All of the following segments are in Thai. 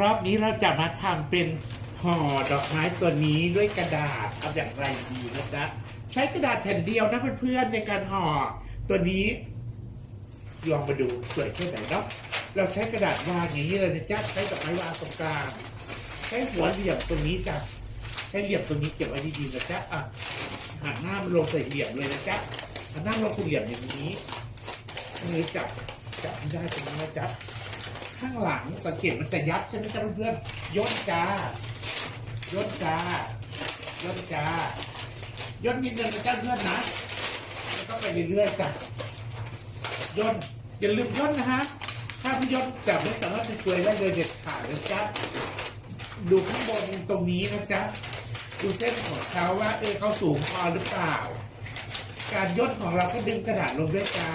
รอบนี้เราจะมาทำเป็นห่อดอกไม้ตัวนี้ด้วยกระดาษเอาอย่างไรดีนะจ๊ะใช้กระดาษแผ่นเดียวนะเพื่อนๆในการห่อตัวนี้ ลองมาดูสวยแค่ไหนเนาะเราใช้กระดาษวางอย่างนี้เลยนะจ๊ะใช้ดอกไม้วางตรงกลางใช้หัวเหลี่ยมตรงนี้จ้ะใช้เหลี่ยมตรงนี้เก็บไว้ดีๆนะจ๊ะอะหันหน้ามันลงใส่เหลี่ยมเลยนะจ๊ะหันหน้าลงใส่เหลี่ยมอย่างนี้มือจับจับไม่ได้ตรงนี้นะจ๊ะ ข้างหลังสังเกตมันจะยับใช่ไหมจ๊ะเพื่อนย่นจ้าย่นจ้าย่นจ้าย่นนิดนึงนะจ๊ะเพื่อนนะแล้วก็ไปเรื่อยๆจ้ะย่นอย่าลืมย่นนะฮะถ้าพี่ย่นจะไม่สามารถไปช่วยได้เลยเด็ดขาดนะจ๊ะดูข้างบนตรงนี้นะจ๊ะดูเส้นของเขาว่าเออเขาสูงพอหรือเปล่า การย่นของเราก็ดึงกระดาษลงด้วยจ้า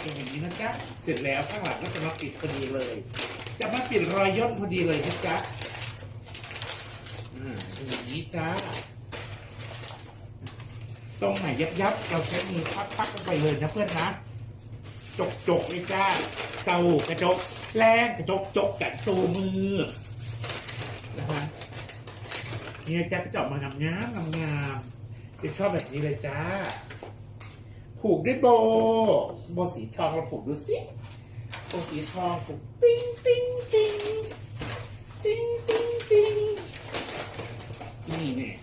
เป็นอย่างนี้นะจ๊ะเสร็จแล้วข้างหลังก็จะมาปิดพอดีเลย จะมาปิดรอยย่นพอดีเลยนะจ๊ะอืมเป็นอย่างนี้จ้าตรงไหนยับยับๆเราใช้มือพักพักกันไปเลยนะเพื่อนนะ จกจกเลยจ้าเจ้ากระจกแรงกระจกจกกันตัวมือนะฮะเนี่ยจ้าก็จะออกมางามงามงามงามจะชอบแบบนี้เลยจ้า ผูกด้วยโบโบสีทองเราผูกดูสิโบสีทองผูกปิ้งปิ้งปิ้งปิ้งปิ้งปิ้งนี่เนี่ย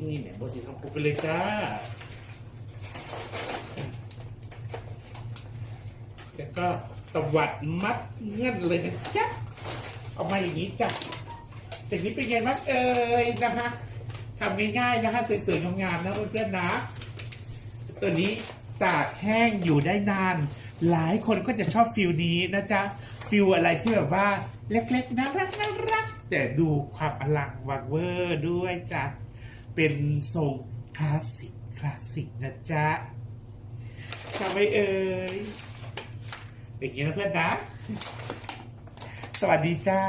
นี่เนี่ยโบสีทองผูกไปเลยจ้าแล้วก็ตวัดมัดเงื่อนเลยนะจ๊ะเอามาอย่างนี้จ้ะอย่างนี้เป็นไงบ้างเอ่ยนะคะทำง่ายๆนะคะสวยๆงามๆนะเพื่อนๆนะ ตัวนี้ตากแห้งอยู่ได้นาน หลายคนก็จะชอบฟิลนี้นะจ๊ะฟิลอะไรที่แบบว่าเล็กๆน่ารักน่ารักแต่ดูความอลังวังเวอร์ด้วยจ้ะเป็นทรงคลาสสิกคลาสสิกนะจ๊ะทำไมเอ่ยอย่างนี้นะเพื่อนนะ สวัสดีจ้า